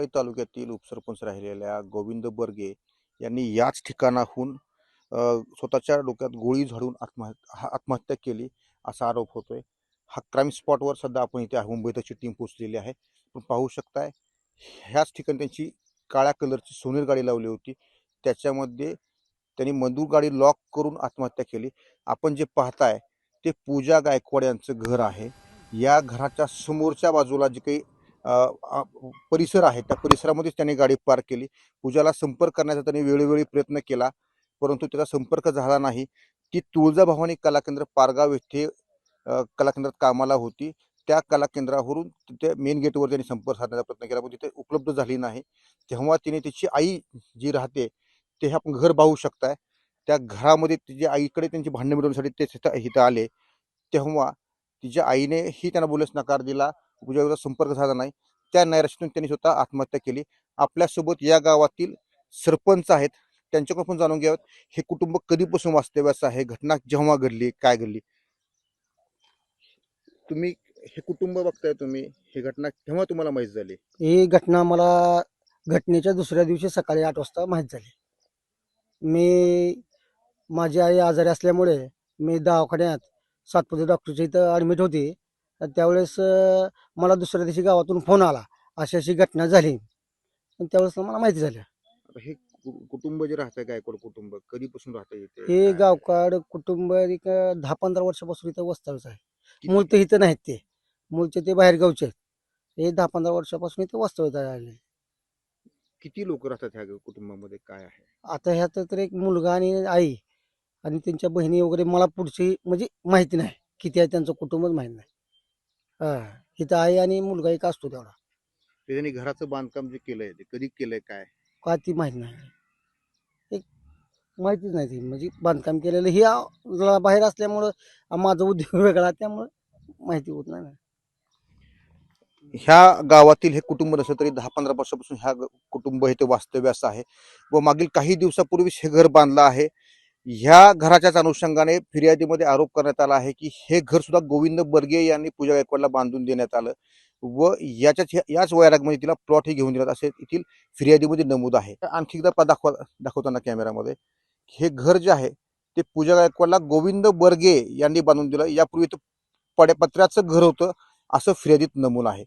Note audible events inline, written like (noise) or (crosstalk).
गेवराई तालुक्यातील उपसरपंच राहिलेल्या गोविंद बर्गे यांनी याच ठिकाणाहून स्वतःच्या डोक्यात गोळी झाडून आत्महत्या हा- आत्महत्या केली असा आरोप होतोय. हा क्राईम स्पॉटवर सध्या आपण इथे आहे. मुंबई त्याची टीम पोचलेली आहे. पण पाहू शकताय ह्याच ठिकाणी त्यांची काळ्या कलरची सोनेर गाडी लावली होती. त्याच्यामध्ये त्यांनी मंदूर गाडी लॉक करून आत्महत्या केली. आपण जे पाहताय ते पूजा गायकवाड यांचं घर आहे. या घराच्या समोरच्या बाजूला जे काही परिसर आहे. त्या परिसरामध्येच त्यांनी गाडी पार्क केली. पूजाला संपर्क करण्याचा त्यांनी वेळोवेळी प्रयत्न केला परंतु त्याचा संपर्क झाला नाही. ती तुळजाभवानी कला केंद्र पारगाव येथे कलाकेंद्रात कला केंद्रात कामाला होती. त्या कला केंद्रावरून तिथे मेन गेटवर त्यांनी संपर्क साधण्याचा प्रयत्न केला पण तिथे उपलब्ध झाली नाही. तेव्हा तिने तिची आई जी राहते ते आपण घर पाहू शकताय. त्या घरामध्ये तिच्या आईकडे त्यांची भांडणं मिळवण्यासाठी ते तिथं इथं आले. तेव्हा तिच्या आईनेही त्यांना बोलण्यास नकार दिला. पूजाविरोधात संपर्क झाला नाही. त्या नैराश्यातून त्यांनी स्वतः आत्महत्या केली. आपल्यासोबत या गावातील सरपंच आहेत त्यांच्याकडून पण जाणून घ्यावं. हे कुटुंब कधीपासून वास्तव्यास आहे? घटना जेव्हा घडली काय घडली? तुम्ही हे कुटुंब बघताय तुम्ही ही घटना केव्हा तुम्हाला माहीत झाली? ही घटना मला घटनेच्या दुसऱ्या दिवशी सकाळी आठ वाजता माहीत झाली. मी माझी आई आजारी असल्यामुळे मी दवाखान्यात सातपुते डॉक्टरच्या इथं ॲडमिट होती. तर त्यावेळेस मला दुसऱ्या दिवशी गावातून फोन आला. अशी अशी घटना झाली. आणि त्यावेळेस मला माहिती झालं. हे कु- कुटुंब जे राहतंय गायकवाड कुटुंब कधीपासून राहतं इथे? हे काय? गावकाड कुटुंब एक दहा पंधरा वर्षापासून इथं वस्तावच आहे. किती- मूळ ते इथं नाहीत ते. मूळचे ते बाहेर गावचे आहेत. हे दहा पंधरा वर्षापासून इथं वास्तव्यात आले किती लोक राहतात ह्या कुटुंबामध्ये? काय आहे? आता ह्यात तर एक मुलगा आणि आई आणि त्यांच्या बहिणी वगैरे मला पुढची म्हणजे माहिती नाही. किती आहे त्यांचं कुटुंबच माहिती नाही. हा इथं आई आणि मुलगा एक असतो तेवढा. ते त्यांनी घराचं बांधकाम जे केलंय ते कधी केलंय काय? का ती माहिती नाही. एक माहितीच नाही ती म्हणजे बांधकाम केलेलं ही आ- जरा बाहेर असल्यामुळं आ- माझा उद्योग (laughs) वेगळा त्यामुळं माहिती होत नाही. ना ह्या गावातील हे कुटुंब नसलं तरी दहा पंधरा वर्षापासून ह्या ग- कुटुंब हे ते वास्तव्यास आहे. व मागील काही दिवसापूर्वीच हे घर बांधलं आहे. ह्या घराच्याच अनुषंगाने फिर्यादीमध्ये आरोप करण्यात आला आहे की हे घर सुद्धा गोविंद बर्गे यांनी पूजा गायकवाडला बांधून देण्यात आलं व याच्याच याच वयारागमध्ये तिला प्लॉट हे घेऊन दिलात असे येथील फिर्यादीमध्ये नमूद आहे. आणखी एकदा दाखवा दाखवताना कॅमेरामध्ये हे घर जे आहे ते पूजा गायकवाडला गोविंद बर्गे यांनी बांधून दिलं. यापूर्वी ते पड्यापत्र्याचं घर होतं असं फिर्यादीत नमूद आहे.